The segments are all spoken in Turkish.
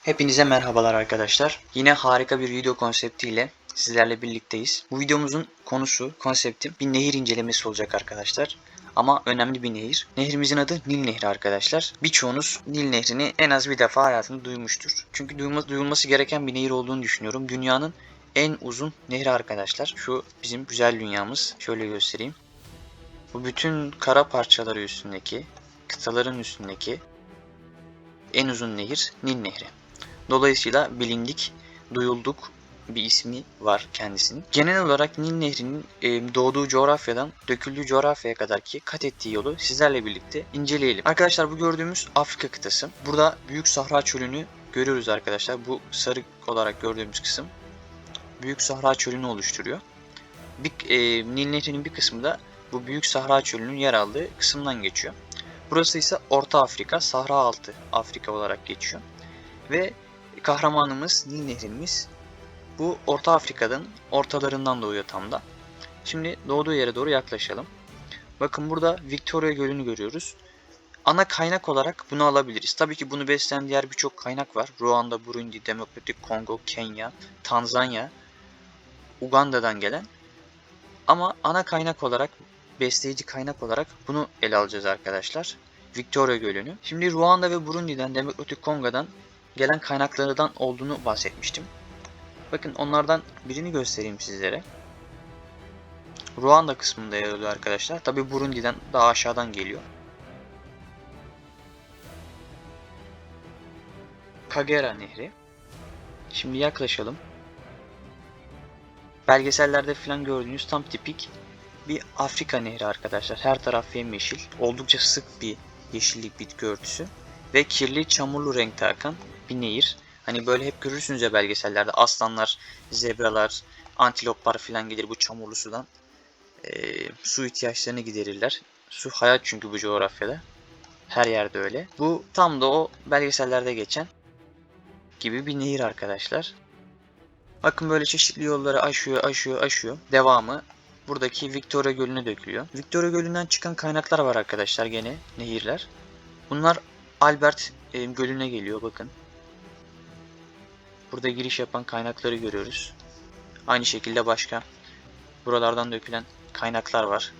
Hepinize merhabalar arkadaşlar. Yine harika bir video konseptiyle sizlerle birlikteyiz. Bu videomuzun konusu, konsepti bir nehir incelemesi olacak arkadaşlar. Ama önemli bir nehir. Nehrimizin adı Nil Nehri arkadaşlar. Birçoğunuz Nil Nehri'ni en az bir defa hayatında duymuştur. Çünkü duyulması, duyulması gereken bir nehir olduğunu düşünüyorum. Dünyanın en uzun nehri arkadaşlar. Şu bizim güzel dünyamız. Şöyle göstereyim. Bu bütün kara parçaları üstündeki, kıtaların üstündeki en uzun nehir Nil Nehri. Dolayısıyla bilindik, duyulduk bir ismi var kendisinin. Genel olarak Nil Nehri'nin e, doğduğu coğrafyadan döküldüğü coğrafyaya kadar ki kat ettiği yolu sizlerle birlikte inceleyelim. Arkadaşlar bu gördüğümüz Afrika kıtası. Burada Büyük Sahra Çölü'nü görüyoruz arkadaşlar. Bu sarı olarak gördüğümüz kısım Büyük Sahra Çölü'nü oluşturuyor. Bir, e, Nil Nehri'nin bir kısmı da bu Büyük Sahra Çölü'nün yer aldığı kısımdan geçiyor. Burası ise Orta Afrika, Sahra altı Afrika olarak geçiyor. Ve kahramanımız Nil Nehrimiz bu Orta Afrika'nın ortalarından doğuyor tam da. Şimdi doğduğu yere doğru yaklaşalım. Bakın burada Victoria Gölü'nü görüyoruz. Ana kaynak olarak bunu alabiliriz. Tabii ki bunu besleyen diğer birçok kaynak var. Ruanda, Burundi, Demokratik Kongo, Kenya, Tanzanya, Uganda'dan gelen. Ama ana kaynak olarak, besleyici kaynak olarak bunu ele alacağız arkadaşlar. Victoria Gölü'nü. Şimdi Ruanda ve Burundi'den, Demokratik Kongo'dan gelen kaynaklardan olduğunu bahsetmiştim. Bakın onlardan birini göstereyim sizlere. Ruanda kısmında yer alıyor arkadaşlar. Tabi Burundi'den daha aşağıdan geliyor. Kagera Nehri. Şimdi yaklaşalım. Belgesellerde falan gördüğünüz tam tipik bir Afrika nehri arkadaşlar. Her taraf yemyeşil. Oldukça sık bir yeşillik bitki örtüsü. Ve kirli çamurlu renkte akan bir nehir. Hani böyle hep görürsünüz ya belgesellerde aslanlar, zebralar, antiloplar falan gelir bu çamurlu sudan. E, su ihtiyaçlarını giderirler. Su hayat çünkü bu coğrafyada. Her yerde öyle. Bu tam da o belgesellerde geçen gibi bir nehir arkadaşlar. Bakın böyle çeşitli yolları aşıyor, aşıyor, aşıyor. Devamı buradaki Victoria Gölü'ne dökülüyor. Victoria Gölü'nden çıkan kaynaklar var arkadaşlar gene nehirler. Bunlar Albert e, Gölü'ne geliyor bakın. Burada giriş yapan kaynakları görüyoruz. Aynı şekilde başka buralardan dökülen kaynaklar var.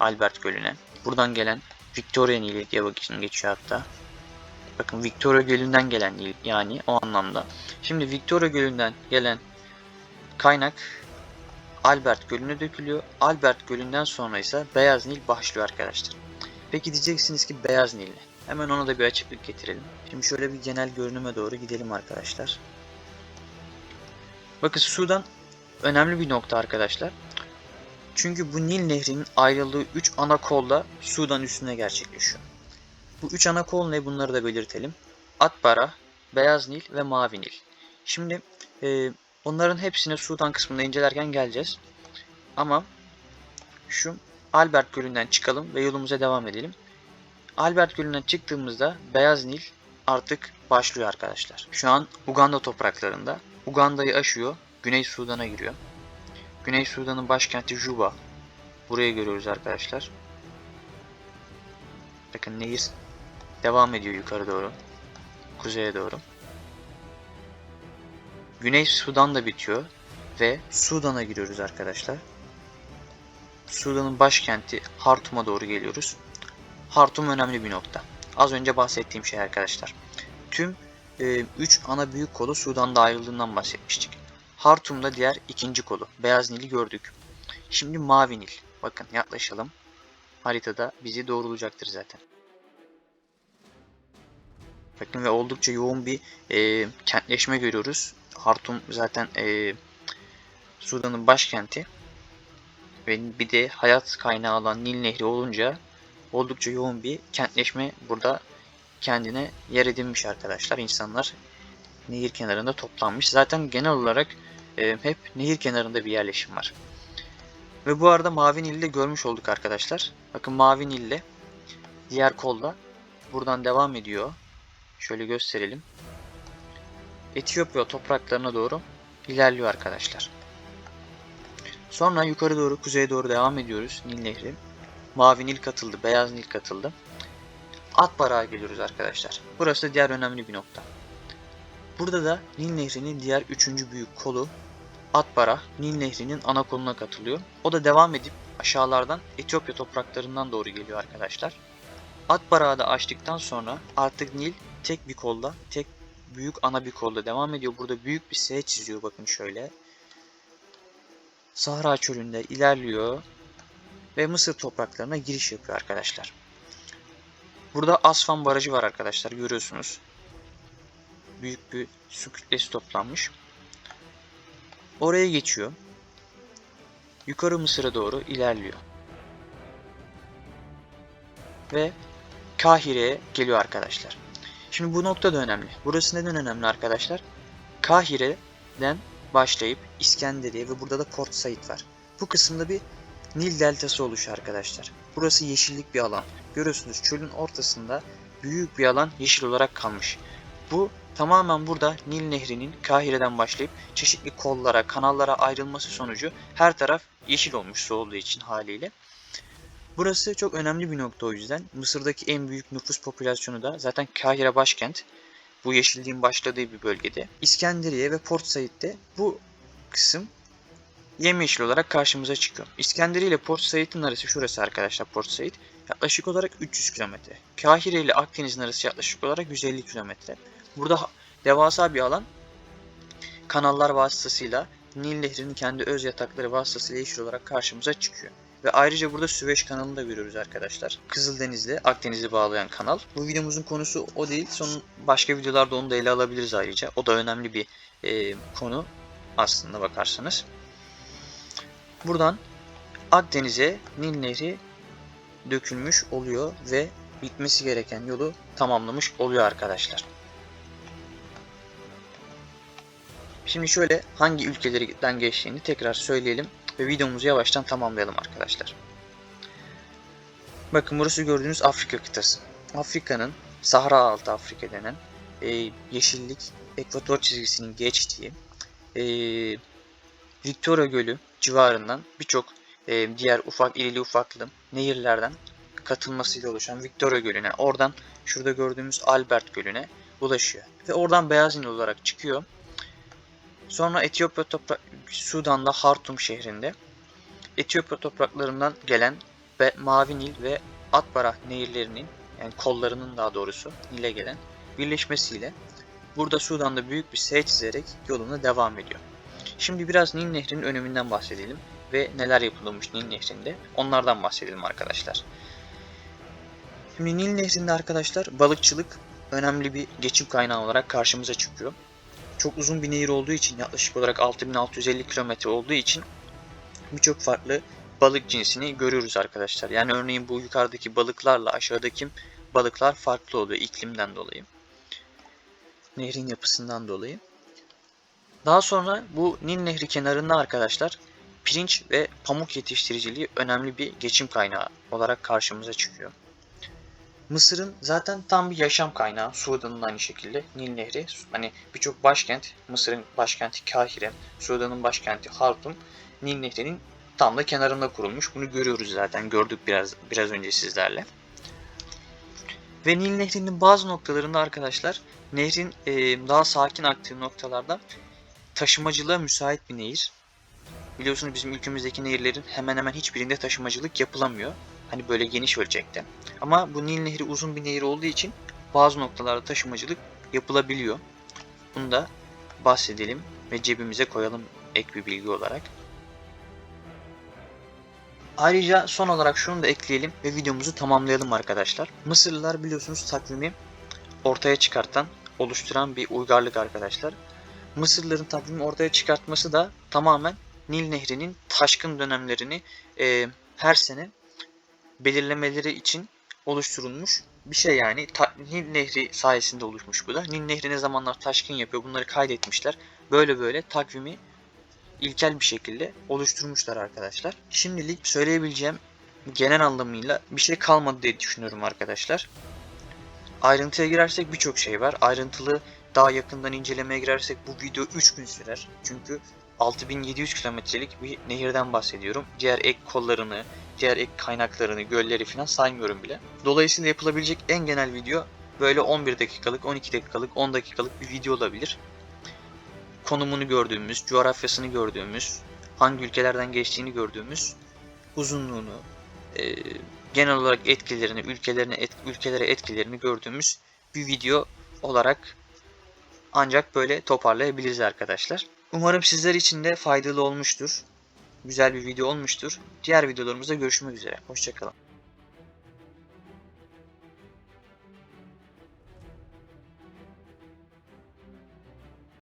Albert Gölü'ne. Buradan gelen Victoria Nili diye bakın geçiyor hatta. Bakın Victoria Gölü'nden gelen Nil yani o anlamda. Şimdi Victoria Gölü'nden gelen kaynak Albert Gölü'ne dökülüyor. Albert Gölü'nden sonra ise Beyaz Nil başlıyor arkadaşlar. Peki diyeceksiniz ki Beyaz Nil ne? Hemen ona da bir açıklık getirelim. Şimdi şöyle bir genel görünüme doğru gidelim arkadaşlar. Bakın sudan önemli bir nokta arkadaşlar. Çünkü bu Nil Nehri'nin ayrıldığı 3 ana kolda Sudan üstüne gerçekleşiyor. Bu 3 ana kol ne bunları da belirtelim. Atbara, Beyaz Nil ve Mavi Nil. Şimdi e, onların hepsine Sudan kısmında incelerken geleceğiz. Ama şu Albert Gölü'nden çıkalım ve yolumuza devam edelim. Albert Gölü'nden çıktığımızda Beyaz Nil artık başlıyor arkadaşlar. Şu an Uganda topraklarında. Uganda'yı aşıyor. Güney Sudan'a giriyor. Güney Sudan'ın başkenti Juba. Burayı görüyoruz arkadaşlar. Bakın nehir devam ediyor yukarı doğru. Kuzeye doğru. Güney Sudan da bitiyor. Ve Sudan'a giriyoruz arkadaşlar. Sudan'ın başkenti Hartum'a doğru geliyoruz. Hartum önemli bir nokta. Az önce bahsettiğim şey arkadaşlar. Tüm 3 e, ana büyük kolu Sudan'da ayrıldığından bahsetmiştik. Hartum'da diğer ikinci kolu. Beyaz Nil'i gördük. Şimdi Mavi Nil. Bakın yaklaşalım. Haritada bizi doğrulayacaktır zaten. Bakın ve oldukça yoğun bir e, kentleşme görüyoruz. Hartum zaten e, Sudan'ın başkenti. Ve bir de hayat kaynağı olan Nil Nehri olunca oldukça yoğun bir kentleşme burada kendine yer edinmiş arkadaşlar. İnsanlar nehir kenarında toplanmış. Zaten genel olarak e, hep nehir kenarında bir yerleşim var. Ve bu arada Mavi Nil'i de görmüş olduk arkadaşlar. Bakın Mavi Nil'le diğer kolda buradan devam ediyor. Şöyle gösterelim. Etiyopya topraklarına doğru ilerliyor arkadaşlar. Sonra yukarı doğru kuzeye doğru devam ediyoruz Nil Nehri. Mavi Nil katıldı, Beyaz Nil katıldı. Atbara'ya geliyoruz arkadaşlar. Burası diğer önemli bir nokta. Burada da Nil Nehri'nin diğer üçüncü büyük kolu Atbara Nil Nehri'nin ana koluna katılıyor. O da devam edip aşağılardan Etiyopya topraklarından doğru geliyor arkadaşlar. Atbarağı da açtıktan sonra artık Nil tek bir kolda, tek büyük ana bir kolda devam ediyor. Burada büyük bir S çiziyor bakın şöyle. Sahra çölünde ilerliyor ve Mısır topraklarına giriş yapıyor arkadaşlar. Burada Asfan Barajı var arkadaşlar görüyorsunuz. Büyük bir su kütlesi toplanmış. Oraya geçiyor. Yukarı Mısır'a doğru ilerliyor. Ve Kahire'ye geliyor arkadaşlar. Şimdi bu nokta da önemli. Burası neden önemli arkadaşlar? Kahire'den başlayıp İskenderiye ve burada da Port Said var. Bu kısımda bir Nil deltası oluşuyor arkadaşlar. Burası yeşillik bir alan. Görüyorsunuz çölün ortasında büyük bir alan yeşil olarak kalmış. Bu tamamen burada Nil Nehri'nin Kahire'den başlayıp çeşitli kollara, kanallara ayrılması sonucu her taraf yeşil olmuş su olduğu için haliyle. Burası çok önemli bir nokta o yüzden. Mısır'daki en büyük nüfus popülasyonu da zaten Kahire başkent. Bu yeşilliğin başladığı bir bölgede. İskenderiye ve Port Said'de bu kısım yemyeşil olarak karşımıza çıkıyor. İskenderiye ile Port Said'in arası şurası arkadaşlar Port Said. Yaklaşık olarak 300 kilometre. Kahire ile Akdeniz'in arası yaklaşık olarak 150 kilometre. Burada devasa bir alan kanallar vasıtasıyla Nil Nehri'nin kendi öz yatakları vasıtasıyla yeşil olarak karşımıza çıkıyor. Ve ayrıca burada Süveyş kanalını da görüyoruz arkadaşlar. Kızıldeniz'le Akdeniz'i bağlayan kanal. Bu videomuzun konusu o değil. Son başka videolarda onu da ele alabiliriz ayrıca. O da önemli bir e, konu aslında bakarsanız. Buradan Akdeniz'e Nil Nehri dökülmüş oluyor ve bitmesi gereken yolu tamamlamış oluyor arkadaşlar. Şimdi şöyle hangi ülkelerden geçtiğini tekrar söyleyelim ve videomuzu yavaştan tamamlayalım arkadaşlar. Bakın burası gördüğünüz Afrika kıtası. Afrika'nın Sahra altı Afrika denen e, yeşillik ekvator çizgisinin geçtiği e, Victoria Gölü civarından birçok e, diğer ufak irili ufaklı nehirlerden katılmasıyla oluşan Victoria Gölü'ne oradan şurada gördüğümüz Albert Gölü'ne ulaşıyor. Ve oradan Beyaz Nil olarak çıkıyor. Sonra Etiyopya toprak Sudan'da Hartum şehrinde Etiyopya topraklarından gelen ve Mavi Nil ve Atbara nehirlerinin yani kollarının daha doğrusu Nil'e gelen birleşmesiyle burada Sudan'da büyük bir S çizerek yoluna devam ediyor. Şimdi biraz Nil Nehri'nin öneminden bahsedelim ve neler yapılmış Nil Nehri'nde onlardan bahsedelim arkadaşlar. Şimdi Nil Nehri'nde arkadaşlar balıkçılık önemli bir geçim kaynağı olarak karşımıza çıkıyor. Çok uzun bir nehir olduğu için yaklaşık olarak 6650 kilometre olduğu için birçok farklı balık cinsini görüyoruz arkadaşlar. Yani örneğin bu yukarıdaki balıklarla aşağıdaki balıklar farklı oluyor iklimden dolayı. Nehrin yapısından dolayı. Daha sonra bu Nil Nehri kenarında arkadaşlar pirinç ve pamuk yetiştiriciliği önemli bir geçim kaynağı olarak karşımıza çıkıyor. Mısır'ın zaten tam bir yaşam kaynağı. Sudan'ın aynı şekilde. Nil Nehri. Hani birçok başkent. Mısır'ın başkenti Kahire. Sudan'ın başkenti Hartum. Nil Nehri'nin tam da kenarında kurulmuş. Bunu görüyoruz zaten. Gördük biraz biraz önce sizlerle. Ve Nil Nehri'nin bazı noktalarında arkadaşlar nehrin e, daha sakin aktığı noktalarda taşımacılığa müsait bir nehir. Biliyorsunuz bizim ülkemizdeki nehirlerin hemen hemen hiçbirinde taşımacılık yapılamıyor. Hani böyle geniş ölçekte. Ama bu Nil Nehri uzun bir nehir olduğu için bazı noktalarda taşımacılık yapılabiliyor. Bunu da bahsedelim ve cebimize koyalım ek bir bilgi olarak. Ayrıca son olarak şunu da ekleyelim ve videomuzu tamamlayalım arkadaşlar. Mısırlılar biliyorsunuz takvimi ortaya çıkartan, oluşturan bir uygarlık arkadaşlar. Mısırlıların takvimi ortaya çıkartması da tamamen Nil Nehri'nin taşkın dönemlerini e, her sene belirlemeleri için oluşturulmuş bir şey yani. Ta, Nil Nehri sayesinde oluşmuş bu da. Nil Nehri ne zamanlar taşkın yapıyor bunları kaydetmişler. Böyle böyle takvimi ilkel bir şekilde oluşturmuşlar arkadaşlar. Şimdilik söyleyebileceğim genel anlamıyla bir şey kalmadı diye düşünüyorum arkadaşlar. Ayrıntıya girersek birçok şey var. Ayrıntılı daha yakından incelemeye girersek bu video 3 gün sürer. Çünkü 6700 kilometrelik bir nehirden bahsediyorum. Diğer ek kollarını, diğer ek kaynaklarını, gölleri falan saymıyorum bile. Dolayısıyla yapılabilecek en genel video böyle 11 dakikalık, 12 dakikalık, 10 dakikalık bir video olabilir. Konumunu gördüğümüz, coğrafyasını gördüğümüz, hangi ülkelerden geçtiğini gördüğümüz, uzunluğunu, e, genel olarak etkilerini, ülkelerine et, ülkelere etkilerini gördüğümüz bir video olarak ancak böyle toparlayabiliriz arkadaşlar. Umarım sizler için de faydalı olmuştur. Güzel bir video olmuştur. Diğer videolarımızda görüşmek üzere. Hoşçakalın.